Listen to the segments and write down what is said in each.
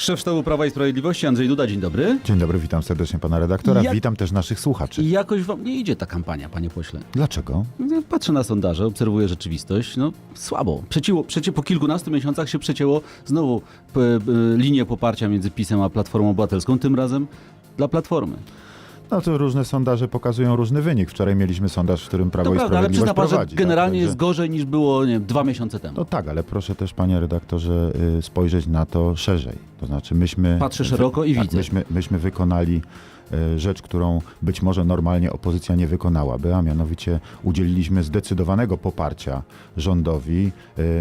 Szef sztabu Prawa i Sprawiedliwości Andrzej Duda, dzień dobry. Dzień dobry, witam serdecznie pana redaktora. Jak- Witam też naszych słuchaczy. Jakoś wam nie idzie ta kampania, panie pośle. Dlaczego? No, Patrzę na sondaże, obserwuję rzeczywistość. No słabo. Przeciło, przecie, po kilkunastu miesiącach się przecięło znowu p, p, linię poparcia między PiSem a Platformą Obywatelską, tym razem dla Platformy. No to różne sondaże pokazują różny wynik. Wczoraj mieliśmy sondaż, w którym Prawo To i prawda, ale Sprawiedliwość przyzna pan, że prowadzi. generalnie tak? jest gorzej niż było nie wiem, dwa miesiące temu. No tak, ale proszę też, panie redaktorze, y, spojrzeć na to szerzej. To znaczy myśmy... Patrzę szeroko i tak, widzę. Myśmy, myśmy wykonali y, rzecz, którą być może normalnie opozycja nie wykonałaby, a mianowicie udzieliliśmy zdecydowanego poparcia rządowi y,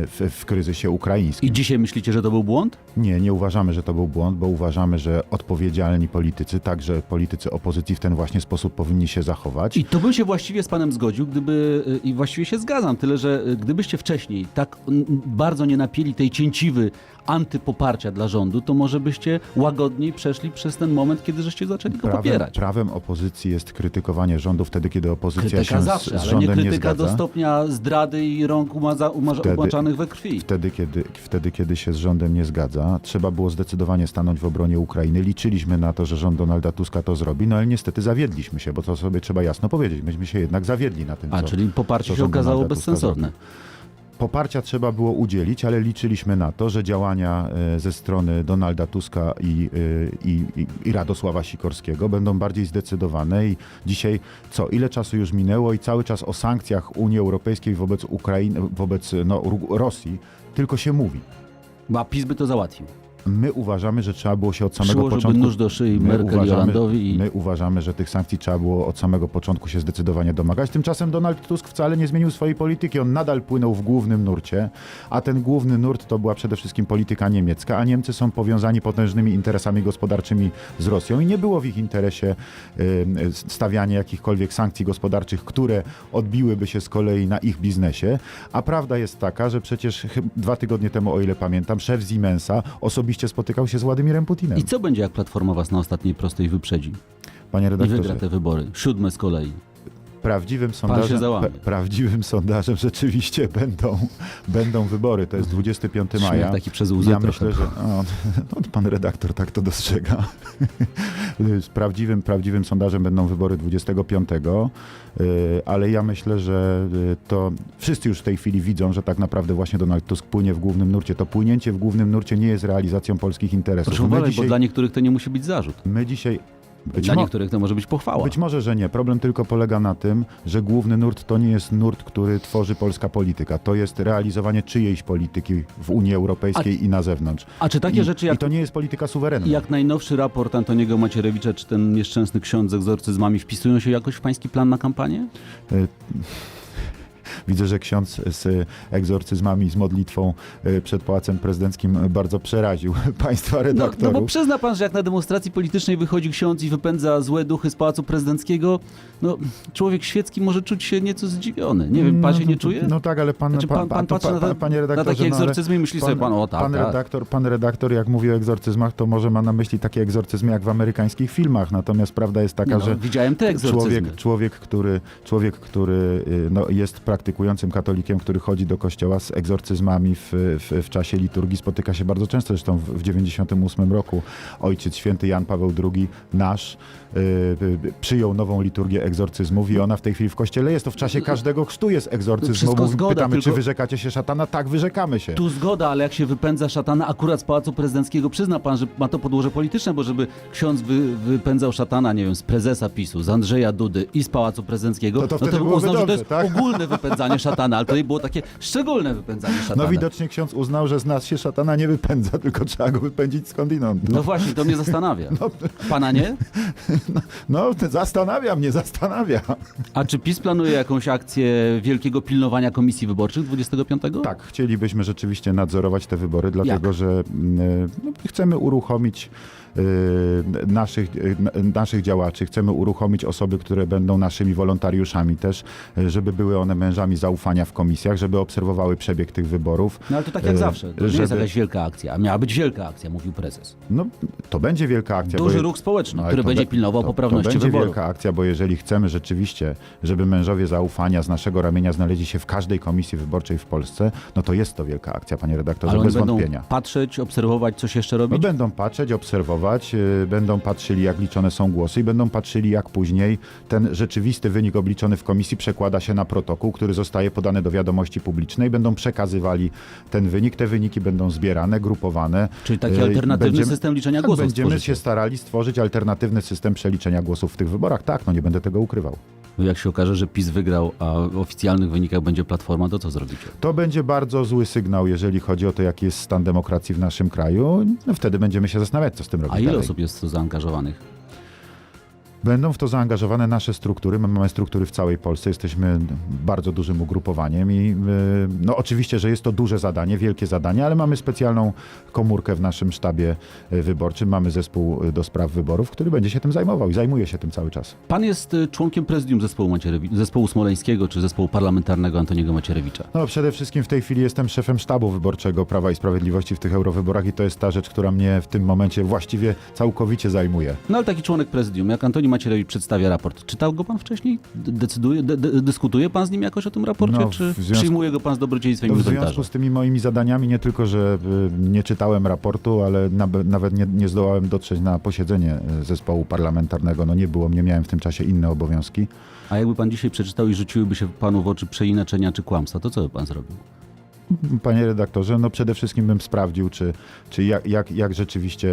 w, w kryzysie ukraińskim. I dzisiaj myślicie, że to był błąd? Nie, nie uważamy, że to był błąd, bo uważamy, że odpowiedzialni politycy, także politycy opozycji w ten właśnie sposób powinni się zachować. I to bym się właściwie z panem zgodził, gdyby, y, i właściwie się zgadzam, tyle że y, gdybyście wcześniej tak bardzo nie napieli tej cięciwy antypoparcia dla rządu, to może byście łagodniej przeszli przez ten moment, kiedy żeście zaczęli go Prawem, popierać. prawem opozycji jest krytykowanie rządu wtedy, kiedy opozycja Krytyka się zawsze, z, z ale nie nie, krytyka zgadza. do stopnia zdrady i rąk umaza, umarza, Wtedy- umaczanych we krwi. Wtedy kiedy, wtedy, kiedy się z rządem nie zgadza, trzeba było zdecydowanie stanąć w obronie Ukrainy. Liczyliśmy na to, że rząd Donalda Tuska to zrobi, no ale niestety zawiedliśmy się, bo to sobie trzeba jasno powiedzieć. Myśmy się jednak zawiedli na tym, A, co, czyli poparcie co się okazało bezsensowne. zrobił. Poparcia trzeba było udzielić, ale liczyliśmy na to, że działania e, ze strony Donalda Tuska i, e, i, i, i Radosława Sikorskiego będą bardziej zdecydowane i dzisiaj co, ile czasu już minęło i cały czas o sankcjach Unii Europejskiej wobec Ukrainy, wobec no, Rosji tylko się mówi. Bo a PiS by to załatwił. My uważamy, że trzeba było się od samego Przyłożyłby początku... nóż do szyi My Merkel uważamy- i... My uważamy, że tych sankcji trzeba było od samego początku się zdecydowanie domagać. Tymczasem Donald Tusk wcale nie zmienił swojej polityki. On nadal płynął w głównym nurcie, a ten główny nurt to była przede wszystkim polityka niemiecka, a Niemcy są powiązani potężnymi interesami gospodarczymi z Rosją i nie było w ich interesie y, stawianie jakichkolwiek sankcji gospodarczych, które odbiłyby się z kolei na ich biznesie. A prawda jest taka, że przecież dwa tygodnie temu, o ile pamiętam, szef Siemensa osobiście spotykał się z Władimirem Putinem. I co będzie, jak Platforma was na ostatniej prostej wyprzedzi Panie i redaktorze, wygra te wybory? Siódme z kolei. Prawdziwym sondażem, pra- prawdziwym sondażem rzeczywiście będą, będą wybory. To jest 25 Śmiech maja. taki przez łzę Ja trochę. myślę, że no, pan redaktor tak to dostrzega. Z prawdziwym, prawdziwym sondażem będą wybory 25, y, ale ja myślę, że y, to wszyscy już w tej chwili widzą, że tak naprawdę właśnie Donald Tusk płynie w głównym nurcie. To płynięcie w głównym nurcie nie jest realizacją polskich interesów. Proszę uważać, dzisiaj, bo dla niektórych to nie musi być zarzut. my dzisiaj być Dla niektórych to może być pochwała. być może, że nie. Problem tylko polega na tym, że główny nurt to nie jest nurt, który tworzy polska polityka. To jest realizowanie czyjejś polityki w Unii Europejskiej i na zewnątrz. A czy takie I, rzeczy I jak, to nie jest polityka suwerenna. jak najnowszy raport Antoniego Macierewicza, czy ten nieszczęsny ksiądz z egzorcyzmami wpisują się jakoś w pański plan na kampanię? Y, Widzę, że ksiądz z egzorcyzmami, z modlitwą y, przed Pałacem Prezydenckim bardzo przeraził państwa No, redaktorów. no bo przyzna pan, że jak na demonstracji politycznej wychodzi ksiądz i wypędza złe duchy z Pałacu Prezydenckiego, no człowiek świecki może czuć się nieco zdziwiony. Nie wiem, pan się nie czuje? No tak, ale pan, Znaczy, pan, pan to patrzy na, te, panie na redaktorze, takie no, egzorcyzmy i myśli sobie pan, o tak, pan, tak. redaktor, pan redaktor, jak mówi o egzorcyzmach, to może ma na myśli takie egzorcyzmy jak w amerykańskich filmach. Natomiast prawda jest taka, no, że widziałem te egzorcyzmy. człowiek, człowiek, który, człowiek, który y, no, jest praktykującym katolikiem, który chodzi do kościoła z egzorcyzmami w, w, w czasie liturgii, spotyka się bardzo często. Zresztą w, w 98 roku ojciec święty Jan Paweł II, nasz, y, y, przyjął nową liturgię egzorcyzmów i ona w tej chwili w kościele jest. To w czasie każdego chrztu jest egzorcyzm. Wszystko zgoda, Pytamy, czy tylko- wyrzekacie się szatana? Tak, wyrzekamy się. Tu zgoda, ale jak się wypędza szatana akurat z Pałacu Prezydenckiego, przyzna pan, że ma to podłoże polityczne, bo żeby ksiądz wy, wypędzał szatana, nie wiem, z prezesa PiSu, z Andrzeja Dudy i z Pałacu Prezydenckiego, No to no to by byłoby uznał, że to dobrze, jest tak? ogólne wypędzanie szatana, ale to było takie szczególne wypędzanie szatana. No widocznie ksiądz uznał, że z nas się szatana nie wypędza, tylko trzeba go wypędzić skądinąd. No No, właśnie, to mnie zastanawia. Pana nie? no zastanawia mnie, zastanawia. A czy PiS planuje jakąś akcję wielkiego pilnowania komisji wyborczych 25? Tak, chcielibyśmy rzeczywiście nadzorować te wybory, dlatego Jak? że mm, no, chcemy uruchomić naszych, y, naszych działaczy, chcemy uruchomić osoby, które będą naszymi wolontariuszami też, y, żeby były one męża sondażami zaufania w komisjach, żeby obserwowały przebieg tych wyborów. No ale to tak jak zawsze. To nie jest żeby- jakaś wielka akcja. A miała być wielka akcja, mówił prezes. No, to będzie wielka akcja. Duży ruch społeczny, No, który będzie be- pilnował to, poprawności To będzie wyborów. wielka akcja, bo jeżeli chcemy rzeczywiście, żeby mężowie zaufania z naszego ramienia znaleźli się w każdej komisji wyborczej w Polsce, no to jest to wielka akcja, panie redaktorze, Ale bez będą wątpienia. patrzeć, obserwować, co się jeszcze robi. No będą patrzeć, obserwować, yy, będą patrzyli, jak liczone są głosy i będą patrzyli, jak później ten rzeczywisty wynik obliczony w komisji przekłada się na protokół, który zostaje podany do wiadomości publicznej. Będą przekazywali ten wynik. Te wyniki będą zbierane, grupowane. Czyli taki Yy, alternatywny system liczenia tak, głosów Będziemy stworzycie. się starali stworzyć alternatywny system przeliczenia głosów w tych wyborach. Tak, no nie będę tego ukrywał. Jak się okaże, że PiS wygrał, a w oficjalnych wynikach będzie Platforma, to co zrobicie? To będzie bardzo zły sygnał, jeżeli chodzi o to, jaki jest stan demokracji w naszym kraju. No wtedy będziemy się zastanawiać, co z tym robić A ile dalej. osób jest to zaangażowanych? Będą w to zaangażowane nasze struktury. My mamy struktury w całej Polsce, jesteśmy bardzo dużym ugrupowaniem i yy, no oczywiście, że jest to duże zadanie, wielkie zadanie, ale mamy specjalną komórkę w naszym sztabie yy, wyborczym. Mamy zespół yy, do spraw wyborów, który będzie się tym zajmował i zajmuje się tym cały czas. Pan jest y, członkiem prezydium zespołu, Macierewi- zespołu smoleńskiego czy zespołu parlamentarnego Antoniego Macierewicza. No przede wszystkim w tej chwili jestem szefem sztabu wyborczego Prawa i Sprawiedliwości w tych eurowyborach i to jest ta rzecz, która mnie w tym momencie właściwie całkowicie zajmuje. No ale taki członek prezydium, jak Antoni Macierewicz przedstawia raport, czytał go pan wcześniej? Decyduje, d- d- dyskutuje pan z nim jakoś o tym raporcie, No, czy związku- przyjmuje go pan z dobrodziejstwem No, w związku z tymi moimi zadaniami nie tylko, że y, nie czytałem raportu, ale nawet nie, nie zdołałem dotrzeć na posiedzenie y, zespołu parlamentarnego. No nie było mnie, miałem w tym czasie inne obowiązki. A jakby pan dzisiaj przeczytał i rzuciłyby się panu w oczy przeinaczenia czy kłamstwa, to co by pan zrobił? Panie redaktorze, no przede wszystkim bym sprawdził, czy, czy jak, jak, jak rzeczywiście,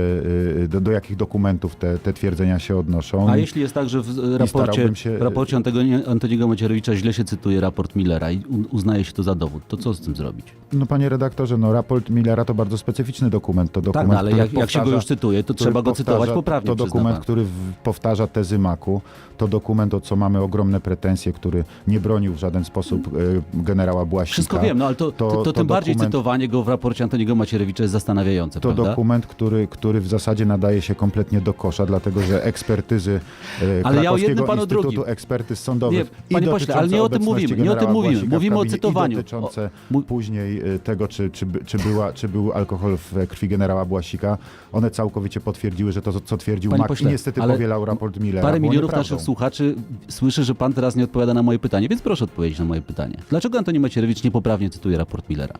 y, do, do jakich dokumentów te, te twierdzenia się odnoszą. A jeśli jest tak, że w raporcie, się- raporcie Antego, Antoniego Macierewicza źle się cytuje raport Millera i uznaje się to za dowód, to co z tym zrobić? No panie redaktorze, no raport Millera to bardzo specyficzny dokument. To dokument, tak, no, ale jak, jak się go powtarza- już cytuje, to trzeba go cytować powtarza- poprawnie, To dokument, który powtarza tezy maku. To dokument, o co mamy ogromne pretensje, który nie bronił w żaden sposób y, generała Błasika. Wszystko wiem, no ale to, to, to, to tym bardziej cytowanie go w raporcie Antoniego Macierewicza jest zastanawiające, To prawda? dokument, który, który w zasadzie nadaje się kompletnie do kosza, dlatego że ekspertyzy e, Ale ja o jednym, Krakowskiego pan o Instytutu drugim. Ekspertyz Sądowych Nie, panie pośle, ale nie o tym mówimy, nie o tym mówimy. Błasika Mówimy o cytowaniu. Dotyczące O, później e, tego, czy, czy, czy, była, czy był alkohol w krwi generała Błasika. One całkowicie potwierdziły, że to, co twierdził Panie Mak pośle, i niestety powielał raport Millera. Parę milionów naszych słuchaczy słyszy, że pan teraz nie odpowiada na moje pytanie, więc proszę odpowiedzieć na moje pytanie. Dlaczego Antoni Macierewicz niepoprawnie cytuje raport Millera? Pilar.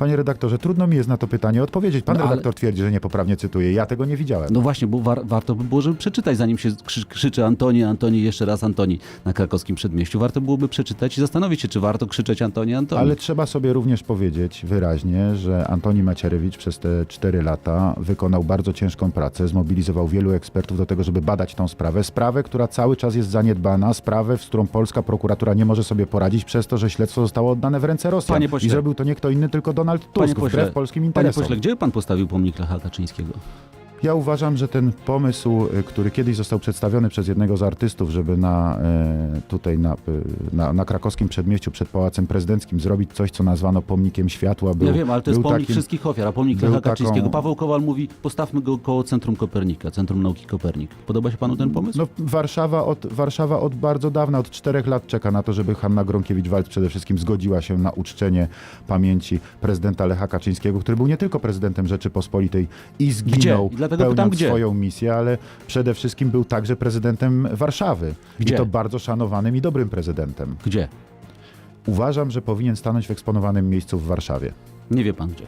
Panie redaktorze, trudno mi jest na to pytanie odpowiedzieć. Pan No, ale- redaktor twierdzi, że niepoprawnie cytuje. Ja tego nie widziałem. No właśnie, bo war, warto by było, żeby przeczytać, zanim się krzy, krzyczy Antoni, Antoni, jeszcze raz Antoni na krakowskim przedmieściu. Warto byłoby przeczytać i zastanowić się, czy warto krzyczeć Antoni, Antoni. Ale trzeba sobie również powiedzieć wyraźnie, że Antoni Macierewicz przez te cztery lata wykonał bardzo ciężką pracę, zmobilizował wielu ekspertów do tego, żeby badać tą sprawę. Sprawę, która cały czas jest zaniedbana, sprawę, z którą polska prokuratura nie może sobie poradzić przez to, że śledztwo zostało oddane w ręce Rosjan. Panie pośle. I zrobił to nie kto inny, tylko Donald Tusk, Panie pośle, wbrew polskim Panie interesom. pośle, gdzie pan postawił pomnik Lecha Kaczyńskiego? Ja uważam, że ten pomysł, y, który kiedyś został przedstawiony przez jednego z artystów, żeby na, e, tutaj na, y, na, na krakowskim przedmieściu przed Pałacem Prezydenckim zrobić coś, co nazwano pomnikiem światła, był, ja wiem, ale to jest pomnik takim- wszystkich ofiar, a pomnik Lecha taką- Kaczyńskiego. Paweł Kowal mówi, postawmy go koło Centrum Kopernika, Centrum Nauki Kopernik. Podoba się panu ten pomysł? No, Warszawa, od, Warszawa od bardzo dawna, od czterech lat czeka na to, żeby Hanna Gronkiewicz-Waltz przede wszystkim zgodziła się na uczczenie pamięci prezydenta Lecha Kaczyńskiego, który był nie tylko prezydentem Rzeczypospolitej i zginął, Gdzie? Dlatego pełniąc pytam, swoją misję, ale przede wszystkim był także prezydentem Warszawy. Gdzie? I to bardzo szanowanym i dobrym prezydentem. Gdzie? Uważam, że powinien stanąć w eksponowanym miejscu w Warszawie. Nie wie pan gdzie.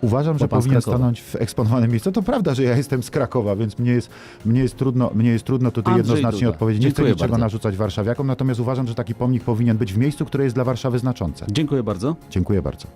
Uważam, że powinien stanąć w eksponowanym miejscu. To prawda, że ja jestem z Krakowa, więc mnie jest, mnie jest, trudno, mnie jest trudno tutaj Andrzej jednoznacznie Duda. odpowiedzieć. Nie chcę Dziękuję niczego bardzo. narzucać warszawiakom, natomiast uważam, że taki pomnik powinien być w miejscu, które jest dla Warszawy znaczące. Dziękuję bardzo. Dziękuję bardzo.